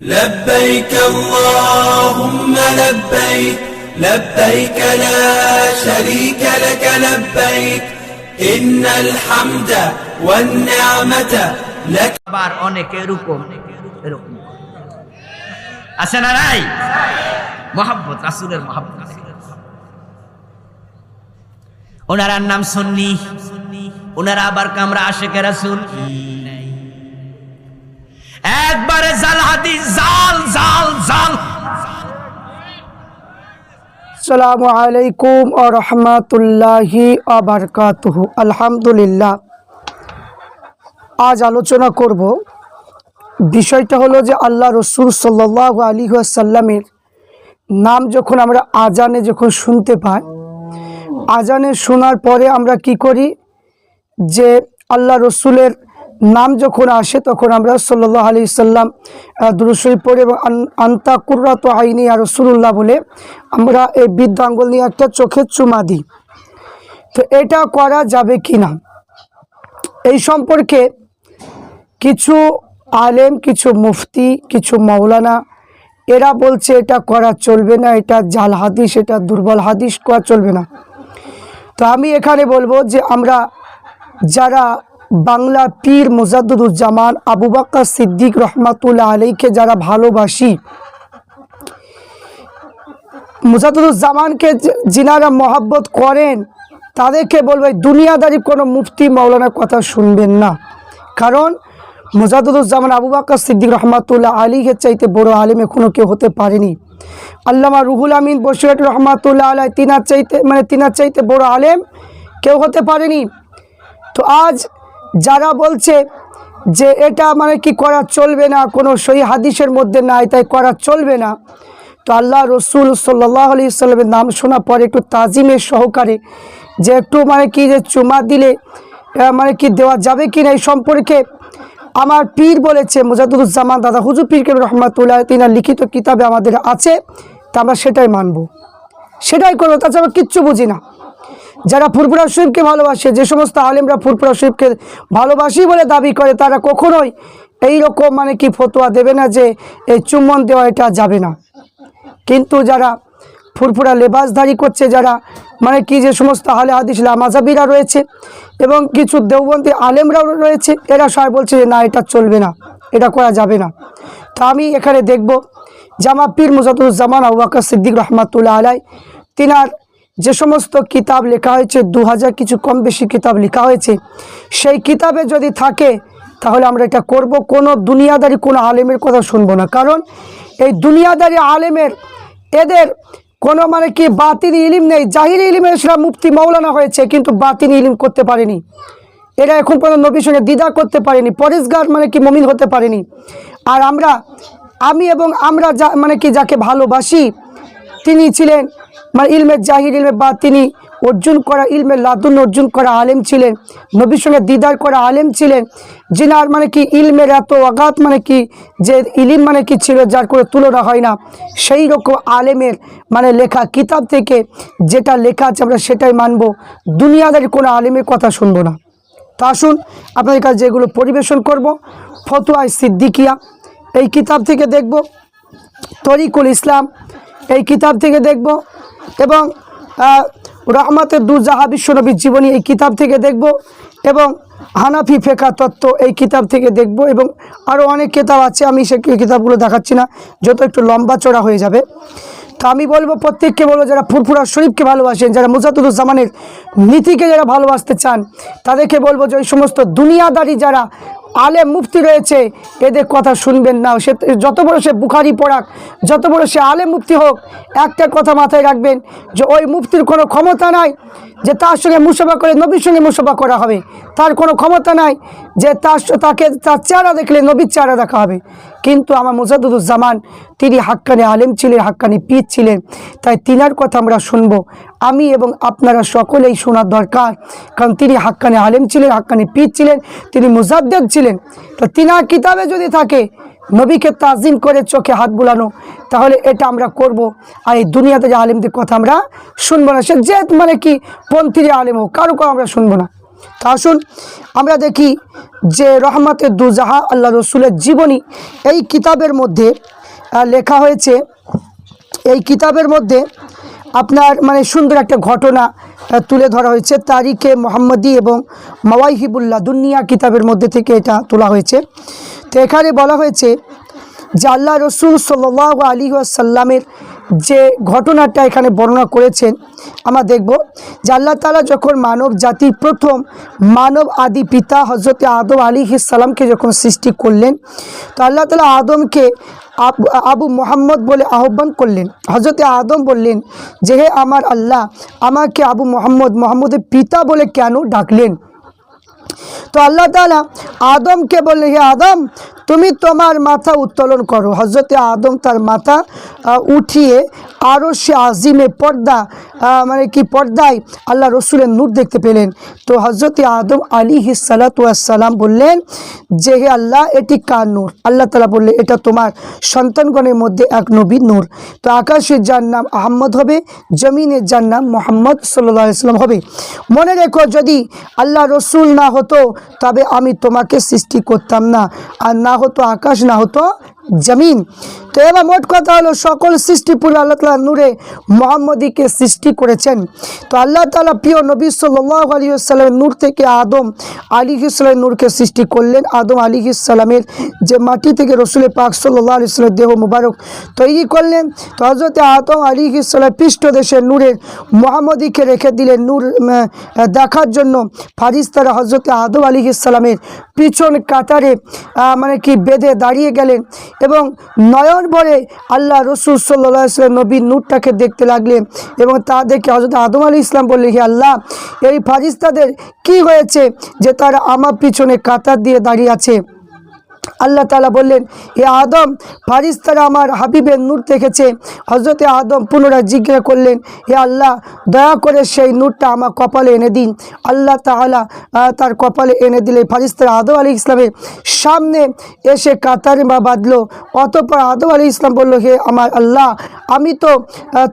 لبيك اللهم لبيك لبيك لا شريك لك لبيك إن الحمد والنعمة لك আবার অনেক এরকম এরকম আছে না নাই মোহাম্মত রাসুলের মোহাম্মত ওনারার নাম সন্নি ওনারা আবার কামরা আশেকে রাসুল একবারে জাল হাদিস জাল জাল জাল। আসসালামু আলাইকুম আলহামদুলিল্লাহ। আজ আলোচনা করব বিষয়টা হলো যে আল্লাহ রসুল সাল্লাহ আলী সাল্লামের নাম যখন আমরা আজানে যখন শুনতে পাই, আজানে শোনার পরে আমরা কি করি যে আল্লাহ রসুলের নাম যখন আসে, তখন আমরা সাল্লাহ আলি সাল্লাম দুরুসই পড়ে এবং আন- আন্তা কুর্রাত আইনি আর রসুল্লাহ বলে আমরা এই বৃদ্ধাঙ্গুল নিয়ে একটা চোখে চুমা দিই। তো এটা করা যাবে কি না এই সম্পর্কে কিছু আলেম, কিছু মুফতি, কিছু মাওলানা, এরা বলছে এটা করা চলবে না, এটা জাল হাদিস, এটা দুর্বল হাদিস, করা চলবে না। তো আমি এখানে বলব যে আমরা যারা বাংলা পীর মুজাদ্দুজ্জামান আবু বাক্কা সিদ্দিক রহমাতুল্লাহ আলীকে যারা ভালোবাসি মুজাদ্দুজ্জামানকে যে- যিনারা মহাব্বত করেন, তাদেরকে বলবে দুনিয়াদারি কোনো মুফতি মৌলানার কথা শুনবেন না। কারণ মুজাদ্দুজ্জামান আবু বাক্কা সিদ্দিক রহমাতুল্লাহ আলীকে চাইতে বড় আলিম এখনও কেউ হতে পারেনি। আল্লামা রুহুল আমিন বসিরত রহমাতুল্লাহ আলাই তিনার চাইতে মানে তিনার চাইতে বড় আলেম কেউ হতে পারেনি। তো আজ যারা বলছে যে এটা মানে কি করা চলবে না, কোনো সহি হাদিসের মধ্যে নাই, তাই করা চলবে না। তো আল্লাহ রসুল সাল্লাহ আলি সাল্লামের নাম শোনা পরে একটু তাজিমের সহকারে যে একটু মানে কি যে চুমা দিলে মানে কি দেওয়া যাবে কি না এই সম্পর্কে আমার পীর বলেছে মুজাদুজ্জামান দাদা হুজুর পীর কেবল রহমাতুল্লাহ তিনার লিখিত কিতাবে আমাদের আছে, তা আমরা সেটাই মানব। সেটাই করব, তাছাড়া কিচ্ছু বুঝি না। যারা ফুরফুরা শরীফকে ভালোবাসে, যে সমস্ত আলেমরা ফুরফুরা শরীফকে ভালোবাসি বলে দাবি করে, তারা কখনোই এই রকম মানে কি ফতোয়া দেবে না যে এই চুম্বন দেওয়া এটা যাবে না। কিন্তু যারা ফুরফুরা লেবাসধারী করছে, যারা মানে কি যে সমস্ত আলে হাদিস লামাজাবিরা রয়েছে এবং কিছু দেওবন্দি আলেমরাও রয়েছে, এরা সবাই বলছে যে না, এটা চলবে না, এটা করা যাবে না। তা আমি এখানে দেখব জামা পীর মুজাদুজ্জামান আবাক্কা সিদ্দিক রহমাতুল্লাহ আলাই তিনার যে সমস্ত কিতাব লেখা হয়েছে, দু হাজার কিছু কম বেশি কিতাব লেখা হয়েছে, সেই কিতাবে যদি থাকে, তাহলে আমরা এটা করব। কোনো দুনিয়াদারি কোনো আলেমের কথা শুনব না। কারণ এই দুনিয়াদারি আলেমের, এদের কোনো মানে কি বাতিল ইলিম নেই। জাহির ইলিমের সেটা মুফতি মৌলানা হয়েছে, কিন্তু বাতিল ইলিম করতে পারেনি। এরা এখন পর্যন্ত নবীর সঙ্গে দ্বিধা করতে পারেনি, পরেশগার মানে কি মমিন হতে পারেনি। আর আমরা, আমি এবং আমরা যা মানে কি যাকে ভালোবাসি, তিনি ছিলেন মানে ইলমের জাহির ইলমে বা তিনি অর্জন করা ইলমের লাদুন অর্জন করা আলেম ছিলেন। নবীর সঙ্গে দিদার করা আলেম ছিলেন। যিনার মানে কি? ইলমের এত অগাধ মানে কি? যে ইলিম মানে কি ছিল যার করে তুলনা হয় না। সেই রকম আলেমের মানে লেখা কিতাব থেকে যেটা লেখা আছে আমরা সেটাই মানব। দুনিয়াদারি কোনো আলেমের কথা শুনব না। তা আসুন, আপনাদের কাছে যেগুলো পরিবেশন করব ফতুয়ায় সিদ্দিকিয়া, এই কিতাব থেকে দেখব, তরিকুল ইসলাম, এই কিতাব থেকে দেখব এবং রহমতের দুজাহা বিশ্বনবীর জীবনী এই কিতাব থেকে দেখব এবং হানাফি ফেকা তত্ত্ব এই কিতাব থেকে দেখব এবং আরও অনেক কিতাব আছে, আমি সে কিতাবগুলো দেখাচ্ছি না, যত একটু লম্বা চড়া হয়ে যাবে। তো আমি বলব, প্রত্যেককে বলব, যারা ফুরফুরা শরীফকে ভালোবাসেন, যারা মুজাদুজ্জামানের নীতিকে যারা ভালোবাসতে চান, তাদেরকে বলব যে ওই সমস্ত দুনিয়াদারি যারা আলে মুফতি রয়েছে, এদের কথা শুনবেন না। সে যত বড় সে বুখারি পড়াক, যত বড় সে আলে মুফতি হোক, একটা কথা মাথায় রাখবেন যে ওই মুফতির কোনো ক্ষমতা নাই যে তার সঙ্গে মুসাফা করে নবীর সঙ্গে মুসাফা করা হবে। তার কোনো ক্ষমতা নাই যে তার তাকে তার চেহারা দেখলে নবীর চেহারা দেখা হবে। কিন্তু আমার মুজাদুজ্জামান তিনি হাক্কানি আলেম ছিলেন, হাক্কানি পীর ছিলেন, তাই তিনার কথা আমরা শুনব। আমি এবং আপনারা সকলেই শোনার দরকার। কারণ তিনি হাক্কানি আলেম ছিলেন, হাক্কানি পীর ছিলেন, তিনি মুজাদ্দেদ ছিলেন। তা তিনার কিতাবে যদি থাকে, নবীকে তাজিম করে চোখে হাত বুলানো, তাহলে এটা আমরা করব। আর এই দুনিয়াতে যে আলেমদের কথা আমরা শুনব না, সে যে মানে কি? পন্থীর আলেম হোক, কারও কথা আমরা শুনব না। তা আসুন, আমরা দেখি যে রহমতের দুজাহা আল্লাহ রসুলের জীবনী, এই কিতাবের মধ্যে লেখা হয়েছে, এই কিতাবের মধ্যে আপনার মানে সুন্দর একটা ঘটনা তুলে ধরা হয়েছে। তারিখে মোহাম্মদী এবং মাওয়াইহিবুল্লাহ দুনিয়া কিতাবের মধ্যে থেকে এটা তোলা হয়েছে। তো এখানে বলা হয়েছে যে আল্লাহ রসুল সাল্লাহ আলী সাল্লামের যে ঘটনাটা এখানে বর্ণনা করেছেন, আমরা দেখব যে আল্লাহ তালা যখন মানব জাতির প্রথম মানব আদি পিতা হজরত আদম আলী সালামকে যখন সৃষ্টি করলেন, তো আল্লাহ তালা আদমকে আব- মোহাম্মদ বলে আহ্বান করলেন হজরতে আদম বললেন যে, হে আমার আল্লাহ, আমাকে আবু মোহাম্মদ মোহাম্মদের পিতা বলে কেন ডাকলেন? তো আল্লাহ তালা আদমকে বললেন, হে আদম তুমি তোমার মাথা উত্তোলন করো। হজরতে আদম তার মাথা উঠিয়ে আরও সে আজিমে পর্দা মানে কি পর্দায় আল্লাহ রসুলের নূর দেখতে পেলেন। তো হজরতে আদম আলী হিসালাতাম বললেন, যে হে আল্লাহ, এটি কার নূর? আল্লাহ তালা বললে এটা তোমার সন্তানগণের মধ্যে এক নবী নূর। তো আকাশের যার নাম আহম্মদ হবে জমিনের যার নাম মোহাম্মদ সাল্লাম হবে। মনে রেখো, যদি আল্লাহ রসুল না হতো, তবে আমি তোমাকে সৃষ্টি করতাম না। আর না হতো আকাশ না হতো জমিন তো এবার মোট কথা হলো, সকল সৃষ্টি পুরো আল্লাহ তালা নূরে মোহাম্মদীকে সৃষ্টি করেছেন। তো আল্লাহ তালা প্রিয় নবী সাল্লাহ আলী সাল্লামের নূর থেকে আদম আলী ইসলামের নূরকে সৃষ্টি করলেন। আদম আলী ইসলামের যে মাটি থেকে রসুলের পাক সাল্লাহ আলি সাল্লামের দেহ মুবারক তৈরি করলেন। তো হজরতে আদম আলী ইসলামের পৃষ্ঠ দেশের নূরের মোহাম্মদীকে রেখে দিলেন। নূর দেখার জন্য ফারিস্তারা হজরতে আদম আলী ইসলামের পিছন কাতারে মানে কি বেঁধে দাঁড়িয়ে গেলেন এবং নয়ন ভরে আল্লাহ রসুল সাল্লাহ নবীর নূরটাকে দেখতে লাগলেন এবং তা দেখে হজরত আদম আলী ইসলাম বললেন, হে আল্লাহ, এই ফারিস্তাদের কি হয়েছে যে তারা আমার পিছনে কাতার দিয়ে দাঁড়িয়ে আছে? আল্লাহ তালা বললেন এ আদম ফারিস্তারা আমার হাবিবের নূর দেখেছে। হজরতে আদম পুনরায় জিজ্ঞাসা করলেন এ আল্লাহ, দয়া করে সেই নূরটা আমার কপালে এনে দিন। আল্লাহ তাআলা তার কপালে এনে দিলে ফারিস্তারা আদম আলী ইসলামের সামনে এসে কাতারে বা বাঁধলো। অতপর আদম আলী ইসলাম বলল, হে আমার আল্লাহ, আমি তো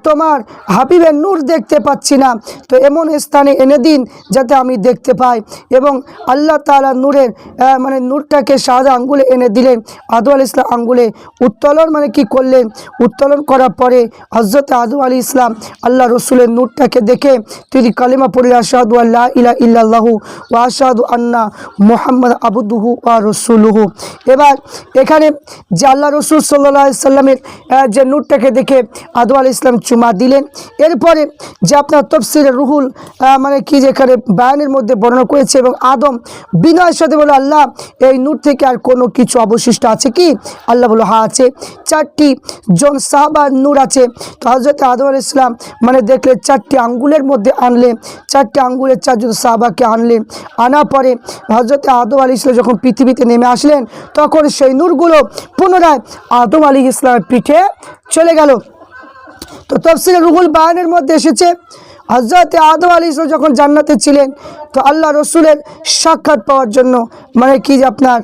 তোমার হাবিবের নূর দেখতে পাচ্ছি না। তো এমন স্থানে এনে দিন যাতে আমি দেখতে পাই। এবং আল্লাহ তাআলা নূরের মানে নূরটাকে সাদা আঙ্গুলে এনে দিলেন আদু আলী ইসলাম আঙ্গুলে উত্তোলন মানে কি করলেন উত্তোলন করার পরে হজরত আদু আলী ইসলাম আল্লাহ রসুলের নূরটাকে দেখে তিনি কালিমা পড়লেন আশাদু আল্লাহ ইলা ইল্লাল্লাহু ও আশাদু আন্না মোহাম্মদ আবুদুহু ওয়া রসুলুহু। এবার এখানে যে আল্লাহ রসুল সাল্লাহ সাল্লামের যে নূরটাকে দেখে আদু আলী ইসলাম চুমা দিলেন। এরপরে যে আপনার তফসিরের রুহুল মানে কি যেখানে বায়ানের মধ্যে বর্ণনা করেছে এবং আদম বিনয়ের সাথে বলে, আল্লাহ, এই নূর থেকে আর কোনো কিছু অবশিষ্ট আছে কি? আল্লাহ বলো হা আছে। চারটি জন সাহাবা নূর আছে। তো হজরত আদম আল ইসলাম মানে দেখলে চারটি আঙ্গুলের মধ্যে আনলেন চারটি আঙ্গুলের চারজন সাহাবাকে আনলেন আনা পরে হজরত আদম আলী ইসলাম যখন পৃথিবীতে নেমে আসলেন, তখন সেই নূরগুলো পুনরায় আদম আলী ইসলামের পিঠে চলে গেল। তো তফসিলে রুহুল বায়ানের মধ্যে এসেছে হজরত আদম আলী ইসলাম যখন জান্নাতে ছিলেন, তো আল্লাহ রসুলের সাক্ষাৎ পাওয়ার জন্য মানে কি যে আপনার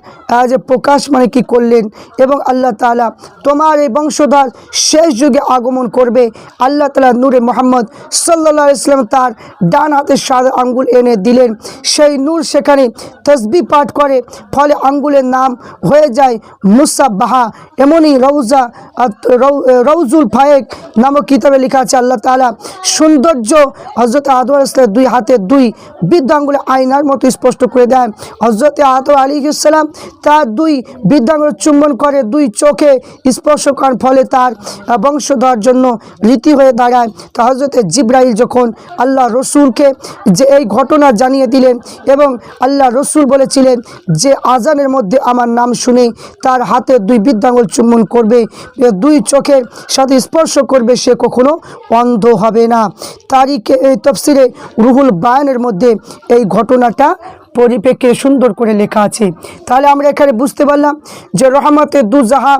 যে প্রকাশ মানে কি করলেন এবং আল্লাহ তালা তোমার এই বংশধর শেষ যুগে আগমন করবে। আল্লাহ তালা নূরে মোহাম্মদ সাল্লাহ ইসলাম তার ডান হাতের সাদা আঙ্গুল এনে দিলেন। সেই নূর সেখানে তসবি পাঠ করে, ফলে আঙ্গুলের নাম হয়ে যায় মুসাবাহা এমনই রৌজা রৌজুল ফায়েক নামক কিতাবে লেখা আছে। আল্লাহ তাআলা সৌন্দর্য হজরত আদম দুই হাতে দুই বৃদ্ধাঙ্গুলে আয়নার মতো স্পষ্ট করে দেন। হজরত আদম আলী ইসলাম তার দুই বৃদ্ধাঙ্গুল চুম্বন করে দুই চোখে স্পর্শ করার ফলে তার বংশধর জন্য রীতি হয়ে দাঁড়ায়। তা হজরত জিব্রাইল যখন আল্লাহ রসুলকে যে এই ঘটনা জানিয়ে দিলেন এবং আল্লাহ রসুল বলেছিলেন যে আজানের মধ্যে আমার নাম শুনে তার হাতে দুই বৃদ্ধাঙ্গুল চুম্বন করবে দুই চোখের সাথে স্পর্শ করবে, সে কখনো অন্ধ হবে না। তারিখে এই তফসিরে রুহুল বায়ানের মধ্যে এই ঘটনাটা পরিপ্রেক্ষে সুন্দর করে লেখা আছে। তাহলে আমরা এখানে বুঝতে পারলাম যে রহমতের দুজাহা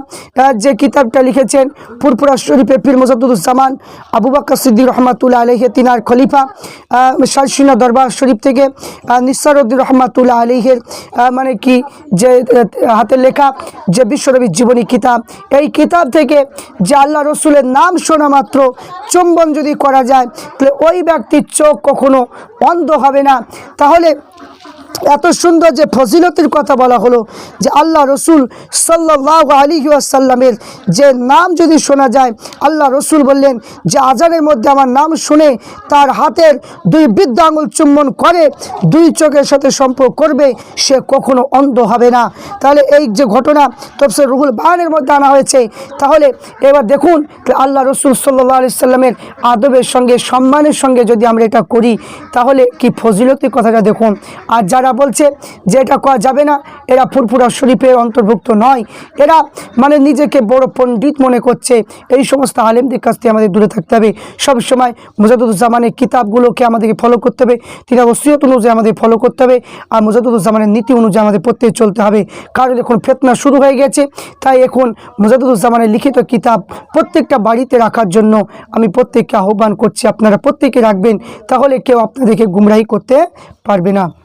যে কিতাবটা লিখেছেন ফুরপুরা শরীফে পীর মোসাদুজ্জামান আবু বাক্কা সিদ্দিক রহমাতুল্লাহ আলহে তিনার খলিফা শারসিনা দরবার শরীফ থেকে নিসারুদ্দিন রহমাতুল্লাহ আলহের মানে কি যে আহ, হাতে লেখা যে বিশ্বরবির জীবনী কিতাব এই কিতাব থেকে যে আল্লাহ রসুলের নাম শোনা মাত্র চুম্বন যদি করা যায় তাহলে ওই ব্যক্তির চোখ কখনো অন্ধ হবে না। তাহলে এত সুন্দর যে ফজিলতের কথা বলা হলো যে আল্লাহ রসুল সাল্লাহ আলী আসাল্লামের যে নাম যদি শোনা যায়, আল্লাহ রসুল বললেন যে আজানের মধ্যে আমার নাম শুনে তার হাতের দুই বৃদ্ধ আঙুল চুম্বন করে দুই চোখের সাথে সম্পর্ক করবে, সে কখনো অন্ধ হবে না। তাহলে এই যে ঘটনা তফসর রুহুল বাহানের মধ্যে আনা হয়েছে, তাহলে এবার দেখুন আল্লাহ রসুল সাল্লাহ আলি সাল্লামের আদবের সঙ্গে, সম্মানের সঙ্গে যদি আমরা এটা করি, তাহলে কি ফজিলতির কথাটা দেখুন? আর যারা বলছে যে এটা করা যাবে না, এরা ফুরফুরা শরীফের অন্তর্ভুক্ত নয়। এরা মানে নিজেকে বড় পণ্ডিত মনে করছে। এই সমস্ত আলেমদের কাছ থেকে আমাদের দূরে থাকতে হবে। সবসময় মুজাদুজ্জামানের কিতাবগুলোকে আমাদেরকে ফলো করতে হবে। তিনি ওসিয়ত অনুযায়ী আমাদের ফলো করতে হবে। আর মুজাদুজ্জামানের নীতি অনুযায়ী আমাদের প্রত্যেক চলতে হবে। কারণ এখন ফেতনা শুরু হয়ে গেছে। তাই এখন মুজাদুজ্জামানের লিখিত কিতাব প্রত্যেকটা বাড়িতে রাখার জন্য আমি প্রত্যেককে আহ্বান করছি, আপনারা প্রত্যেকে রাখবেন। তাহলে কেউ আপনাদেরকে গুমরাহি করতে পারবে না।